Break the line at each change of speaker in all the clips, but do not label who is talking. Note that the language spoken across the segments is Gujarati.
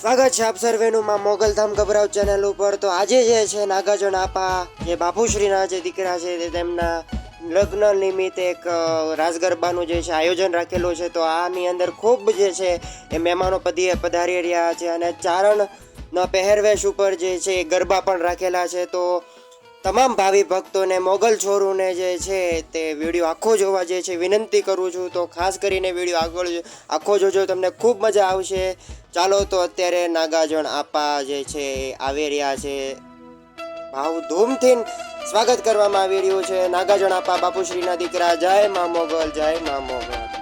સ્વાગત છે આપ સર્વેનું. માં મોગલધામ ગભરાવ ચેનલ ઉપર. તો આજે જે છે નાગાર્જુન આપા, જે બાપુશ્રીના જે દીકરા છે તે તેમના લગ્ન નિમિત્તે એક રાજગરબાનું જે છે આયોજન રાખેલું છે. તો આની અંદર ખૂબ જે છે એ મહેમાનો પધીએ પધારી રહ્યા છે. અને ચારણના પહેરવેશ ઉપર જે છે એ ગરબા પણ રાખેલા છે. તો તમામ ભાવિ ભક્તોને, મોગલ છોરુને જે છે તે વીડિયો આખો જોવા જે છે, વિનંતી કરું છું. તો ખાસ કરીને વીડિયો આગળ આખો જોજો, તમને ખૂબ મજા આવશે. ચાલો તો અત્યારે નાગાજણ આપા જે છે, આવી રહ્યા છે. ભાવ ધૂમથી સ્વાગત કરવામાં આવી રહ્યું છે. નાગાજણ આપા બાપુશ્રીના દીકરા. જય મા મોગલ, જય મા મોગલ.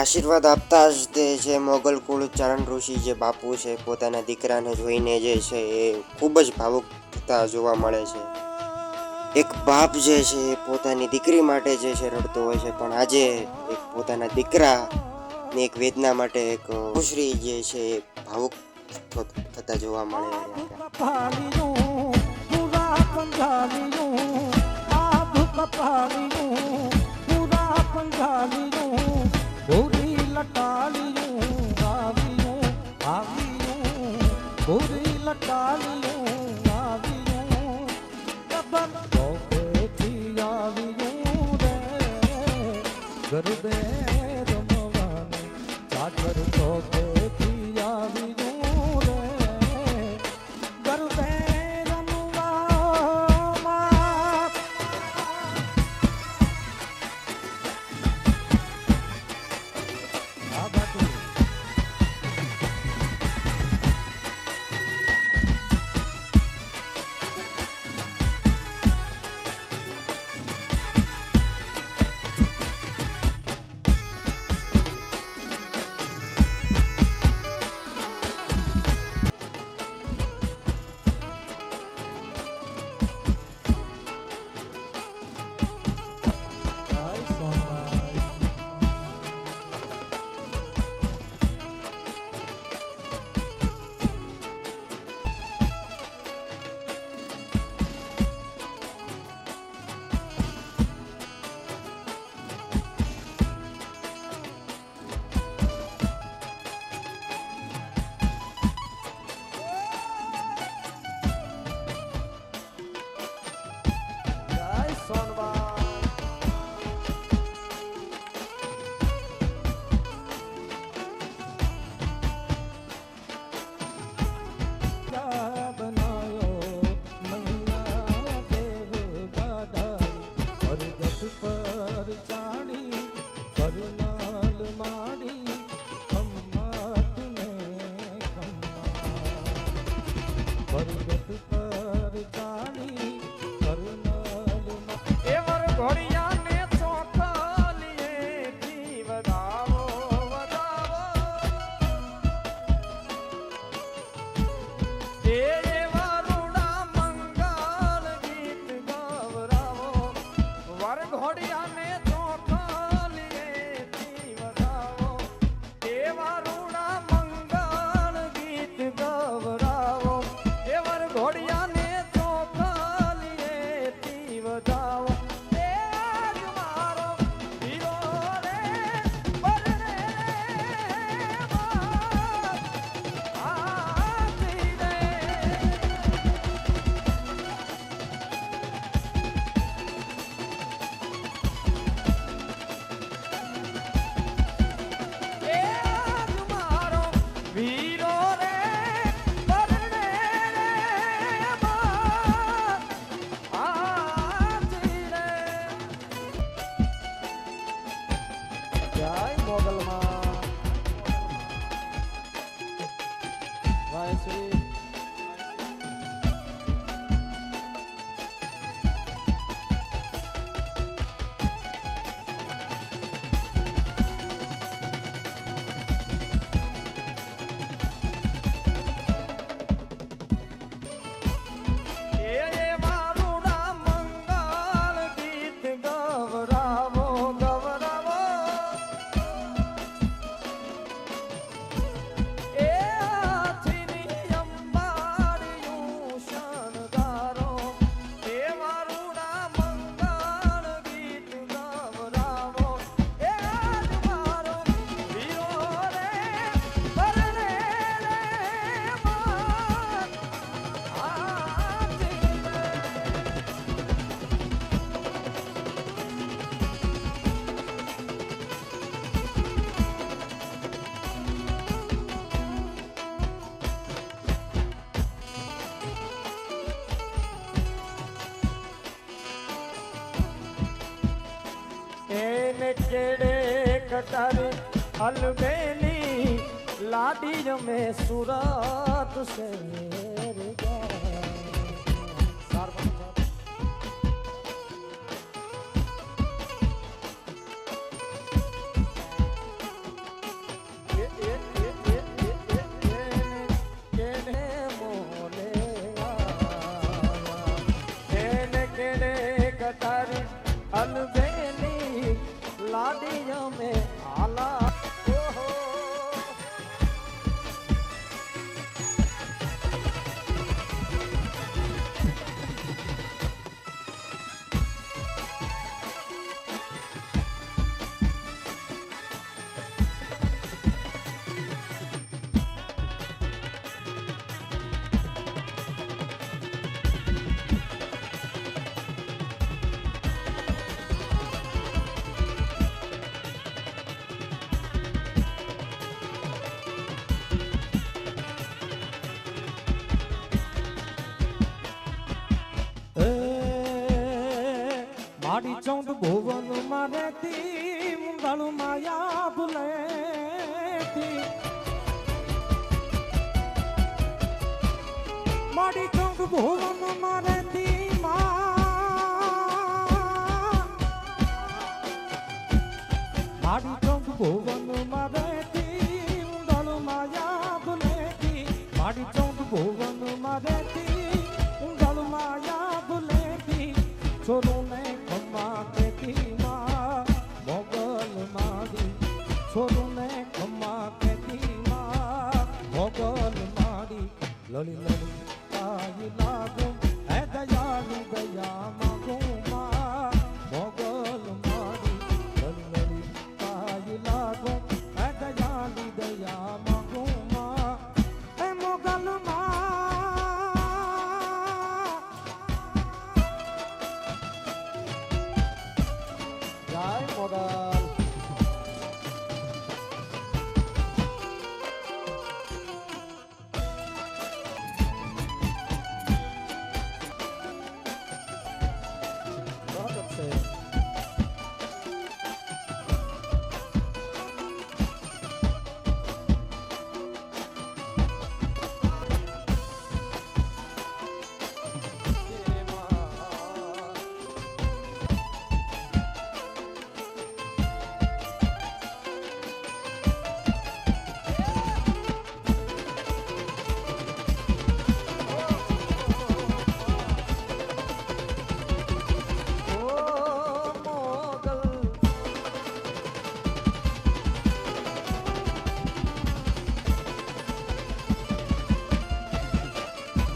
આશીર્વાદ આપતા જ તે જે મોગલ કુળ ચરણ ઋષિ જે બાપુ છે, પોતાના દીકરાને જોઈને જે છે એ ખૂબ જ ભાવુક થતા જોવા મળે છે. એક બાપ જે છે એ પોતાની દીકરી માટે જે છે રડતો હોય છે, પણ આજે એક પોતાના દીકરાની એક વેદના માટે એક ખુશરી જે છે એ ભાવુક થતા જોવા મળે
ગરબે રમવાનું. ચાદર ચોકેથી Парень કેડે કટારે અલબેલી લાડી રમે સુરત શહેર. લાડી રમે આલા મારી ચૌદ ભુવન મારે તી મુંગળ માયા ભૂલેતી. મારી ચૌદ ભુવન મારે તી મારી ચૌદ ભુવન Loli, loli, ah, you love me.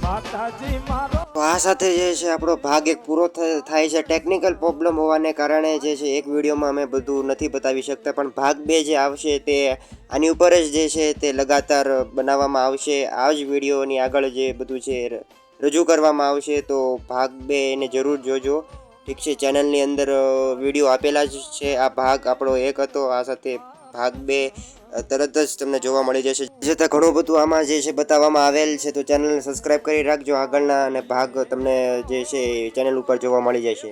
તો
આ સાથે જે છે આપણો ભાગ એક પૂરો થાય છે. ટેકનિકલ પ્રોબ્લેમ હોવાને કારણે જે છે એક વિડીયોમાં અમે બધું નથી બતાવી શકતા, પણ ભાગ બે જે આવશે તે આની ઉપર જ જે છે તે લગાતાર બનાવવામાં આવશે. આ જ વિડીયોની આગળ જે બધું છે રજૂ કરવામાં આવશે, તો ભાગ બે એને જરૂર જોજો. ઠીક છે, ચેનલની અંદર વીડિયો આપેલા જ છે. આ ભાગ આપણો એક હતો, આ સાથે ભાગ બે તરત જ તમને જોવા મળી જશે. જતાં ઘણું બધું આમાં જે છે બતાવવામાં આવેલ છે, તો ચેનલને સબસ્ક્રાઈબ કરી રાખજો આગળના અને ભાગ તમને જે છે ચેનલ ઉપર જોવા મળી જશે.